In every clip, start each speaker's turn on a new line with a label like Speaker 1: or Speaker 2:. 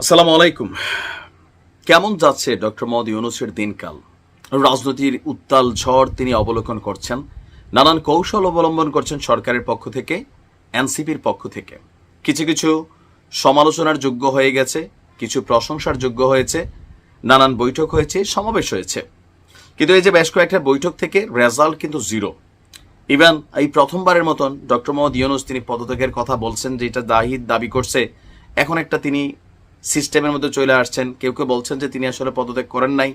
Speaker 1: আসসালামু আলাইকুম। কেমন যাচ্ছে ডক্টর মোহাম্মদ ইউনুসের দিনকাল? রাজনীতির উত্তাল ঝড় তিনি অবলোকন করছেন, নানান কৌশল অবলম্বন করছেন সরকারের পক্ষ থেকে, এনসিপির পক্ষ থেকে। কিছু কিছু সমালোচনার যোগ্য হয়ে গেছে, কিছু প্রশংসার যোগ্য হয়েছে, নানান বৈঠক হয়েছে, সমাবেশ হয়েছে। কিন্তু এই যে বেশ কয়েকটা বৈঠক থেকে রেজাল্ট কিন্তু জিরো। ইভেন এই প্রথমবারের মতন ডক্টর মোহাম্মদ ইউনুস তিনি পদত্যাগের কথা বলছেন যেটা দাহিদ দাবি করছে, এখন একটা তিনি সিস্টেমের মধ্যে চলে আসছেন। কেউ কেউ বলছেন যে তিনি আসলে পদত্যাগ করেন নাই।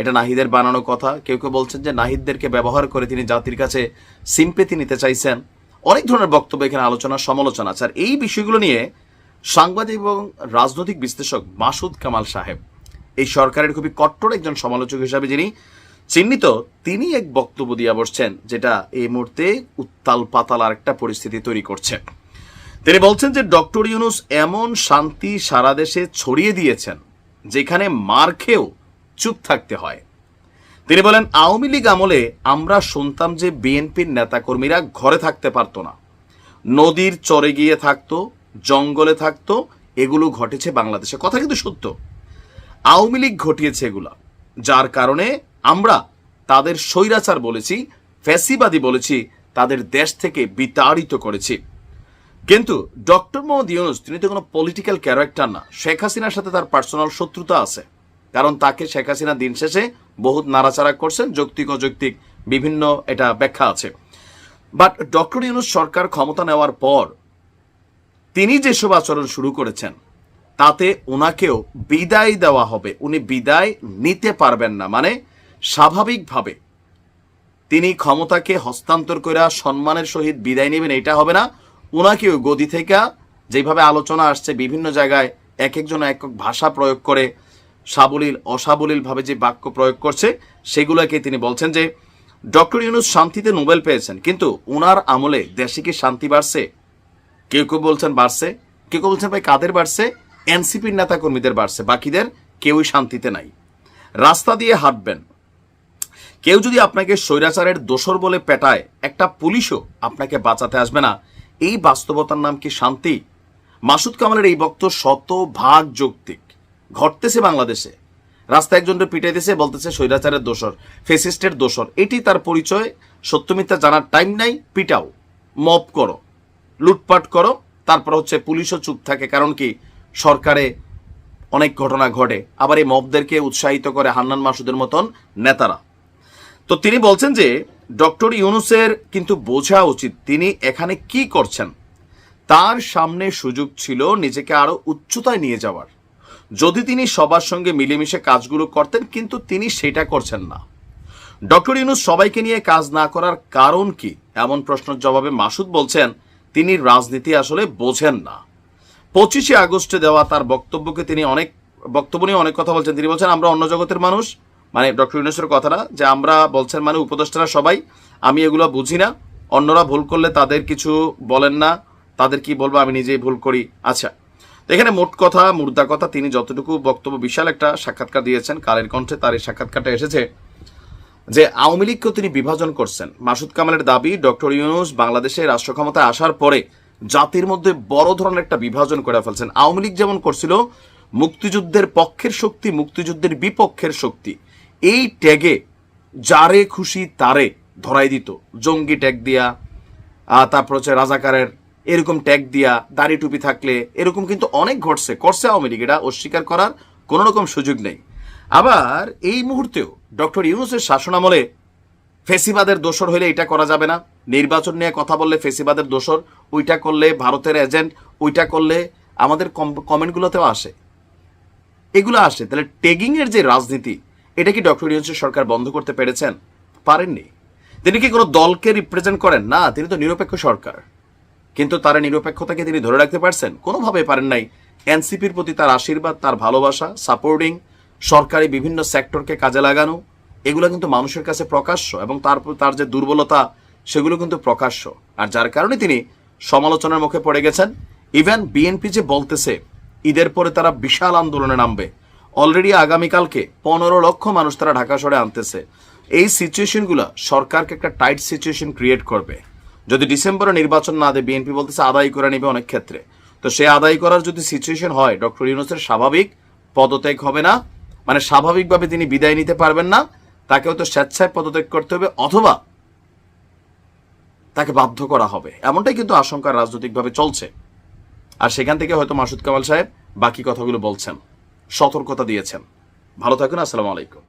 Speaker 1: এটা নাহিদের বানানো কথা। কেউ কেউ বলছেন যে নাহিদদেরকে ব্যবহার করে তিনি জাতির কাছে সিম্পেতি নিতে চাইছেন। অনেক ধরনের বক্তব্য এখানে আলোচনা, সমালোচনা আছে। আর এই বিষয়গুলো নিয়ে সাংবাদিক এবং রাজনৈতিক বিশ্লেষক মাসুদ কামাল সাহেব, এই সরকারের খুবই কট্টর একজন সমালোচক হিসাবে যিনি, চিহ্নিত তিনি এক বক্তব্য দিয়ে বসছেন, যেটা এই মুহূর্তে উত্তাল পাতাল আর একটা পরিস্থিতি তৈরি করছে। তিনি বলছেন যে ডক্টর ইউনুস এমন শান্তি সারা দেশে ছড়িয়ে দিয়েছেন, যেখানে মার খেয়েও চুপ থাকতে হয়। তিনি বলেন, আওয়ামী লীগ আমলে আমরা শুনতাম যে বিএনপির নেতাকর্মীরা ঘরে থাকতে পারতো না। নদীর চরে গিয়ে থাকতো, জঙ্গলে থাকতো, এগুলো ঘটেছে বাংলাদেশে। কথা কিন্তু সত্য। আওয়ামী লীগ ঘটিয়েছে এগুলা, যার কারণে আমরা তাদের স্বৈরাচার বলেছি, ফ্যাসিবাদী বলেছি, তাদের দেশ থেকে বিতাড়িত করেছি। কিন্তু ডক্টর মোহাম্মদ ইউনুস, তিনি তো কোনো পলিটিক্যাল ক্যারেক্টার না। শেখ হাসিনার সাথে তার পার্সোনাল শত্রুতা আছে। কারণ তাকে শেখ হাসিনা দিন শেষে বহুত নাড়াচাড়া করছেন, যৌক্তিক অযৌক্তিক বিভিন্ন এটা ব্যাখ্যা আছে। বাট ডক্টর ইউনুস সরকার ক্ষমতা নেওয়ার পর তিনি যেসব আচরণ শুরু করেছেন, তাতে ওনাকেও বিদায় দেওয়া হবে। উনি বিদায় নিতে পারবেন না। মানে স্বাভাবিকভাবে তিনি ক্ষমতাকে হস্তান্তর করে সম্মানের সহিত বিদায় নেবেন, এটা হবে না। ওনাকেও গদি থেকে যেভাবে আলোচনা আসছে, বিভিন্ন জায়গায় এক একজন এক এক ভাষা প্রয়োগ করে সাবলীল, অসাবলীলভাবে যে বাক্য প্রয়োগ করছে, সেগুলোকে তিনি বলছেন যে, ডক্টর ইউনুস শান্তিতে নোবেল পেয়েছেন, কিন্তু ওনার আমলে দেশে কি শান্তি বাড়ছে? কেউ কেউ বলছেন বাড়ছে। কেউ কেউ বলছেন ভাই কাদের বাড়ছে? এনসিপির নেতা কর্মীদের বাড়ছে, বাকিদের কেউই শান্তিতে নাই। রাস্তা দিয়ে হাঁটবেন। কেউ যদি আপনাকে স্বৈরাচারের দোসর বলে পেটায়, একটা পুলিশও আপনাকে বাঁচাতে আসবে না। এই বাস্তবতার নাম কি শান্তি? মাসুদ কামালের এই বক্ত শত ভাগ যৌক্তিক। ঘটতেছে বাংলাদেশে। রাস্তায় একজনকে পিটাইতেছে, বলতেছে স্বৈরাচারের দোসর ফেসিস্টের দোষর। এটি তার পরিচয় সত্যমিথ্যা জানার টাইম নাই, পিটাও মপ করো, লুটপাট করো, তারপর হচ্ছে পুলিশও চুপ থাকে, কারণ কি সরকারে অনেক ঘটনা ঘটে, আবার এই মবদেরকে উৎসাহিত করে হান্নান মাসুদের মতন নেতারা। তো তিনি বলছেন যে ডক্টর ইউনুসের কিন্তু বোঝা উচিত তিনি এখানে কি করছেন। তার সামনে সুযোগ ছিল নিজেকে আরও উচ্চতায় নিয়ে যাওয়ার। যদি তিনি সবার সঙ্গে মিলেমিশে কাজগুলো করতেন, কিন্তু তিনি সেটা করছেন না। ডক্টর ইউনুস সবাইকে নিয়ে কাজ না করার কারণ কি? এমন প্রশ্নের জবাবে মাসুদ বলছেন, তিনি রাজনীতি আসলে বোঝেন না। পঁচিশে আগস্টে দেওয়া তার বক্তব্যকে তিনি অনেক বক্তব্য নিয়ে অনেক কথা বলছেন। তিনি বলছেন, আমরা অন্য জগতের মানুষ মানে ডক্টর ইউনুসের কথাটা যে আমরা বলছেন মানে উপদেষ্টারা সবাই, আমি এগুলো বুঝি না, অন্যরা ভুল করলে তাদের কিছু বলেন না, তাদের কি বলব আমি নিজেই ভুল করি। আচ্ছা এখানে মোট কথা, মুর্দা কথা, তিনি যতটুকু বক্তব্য, বিশাল একটা সাক্ষাৎকার দিয়েছেন, কালের কণ্ঠে তার এই সাক্ষাৎকারটা এসেছে যে আওয়ামী লীগকেও তিনি বিভাজন করছেন। মাসুদ কামালের দাবি, ডক্টর ইউনুস বাংলাদেশে রাষ্ট্র ক্ষমতায় আসার পরে জাতির মধ্যে বড় ধরনের একটা বিভাজন করে ফেলছেন। আওয়ামী লীগ যেমন করছিল, মুক্তিযুদ্ধের পক্ষের শক্তি, মুক্তিযুদ্ধের বিপক্ষের শক্তি। এই ট্যাগে যারে খুশি তারে ধরাই দিত। জঙ্গি ট্যাগ দিয়া তারপর হচ্ছে রাজাকারের এরকম ট্যাগ দিয়া দাড়ি টুপি থাকলে এরকম কিন্তু অনেক ঘটছে। করছে আওয়ামী লীগ, এটা অস্বীকার করার কোনো রকম সুযোগ নেই। আবার এই মুহূর্তেও ডক্টর ইউনুসের শাসনামলে ফেসিবাদের দোসর হইলে এটা করা যাবে না। নির্বাচন নিয়ে কথা বললে ফেসিবাদের দোসর ওইটা করলে ভারতের এজেন্ট ওইটা করলে আমাদের কম- কমেন্টগুলোতেও আসে। এগুলো আসে। তাহলে ট্যাগিং এর যে রাজনীতি এটা কি ডক্টর ইউনুসের সরকার বন্ধ করতে পেরেছেন? পারেননি। তিনি কি কোনো দলকে রিপ্রেজেন্ট করেন? না, তিনি তো নিরপেক্ষ সরকার। কিন্তু তার নিরপেক্ষতাকে তিনি ধরে রাখতে পারছেন? কোনোভাবে পারেন নাই। এনসিপির প্রতি তার আশীর্বাদ, তার ভালোবাসা সাপোর্টিং সরকারি বিভিন্ন সেক্টরকে কাজে লাগানো, এগুলো কিন্তু মানুষের কাছে প্রকাশ্য এবং তার তার যে দুর্বলতা, সেগুলো কিন্তু প্রকাশ্য। আর যার কারণে তিনি সমালোচনার মুখে পড়ে গেছেন। ইভেন বিএনপি যে বলতেছে, ঈদের পরে তারা বিশাল আন্দোলনে নামবে। অলরেডি আগামীকালকে পনেরো লক্ষ মানুষ তারা ঢাকা শহরে আনতেছে। এই সিচুয়েশনগুলো সরকারকে একটা টাইট সিচুয়েশন ক্রিয়েট করবে। যদি ডিসেম্বরে নির্বাচন না দেয়, বিএনপি বলতেছে আদায় করে নেবে অনেক ক্ষেত্রে। তো সে আদায় করার যদি সিচুয়েশন হয়, ডক্টর ইউনুসের স্বাভাবিক পদত্যাগ হবে না। মানে স্বাভাবিকভাবে তিনি বিদায় নিতে পারবেন না। তাকেও তো স্বেচ্ছায় পদত্যাগ করতে হবে অথবা তাকে বাধ্য করা হবে। এমনটাই কিন্তু আশঙ্কা রাজনৈতিকভাবে চলছে। আর সেখান থেকে হয়তো মাসুদ কামাল সাহেব বাকি কথাগুলো বলছেন। সতর্কতা দিয়েছেন। ভালো থাকুন আসসালামু আলাইকুম।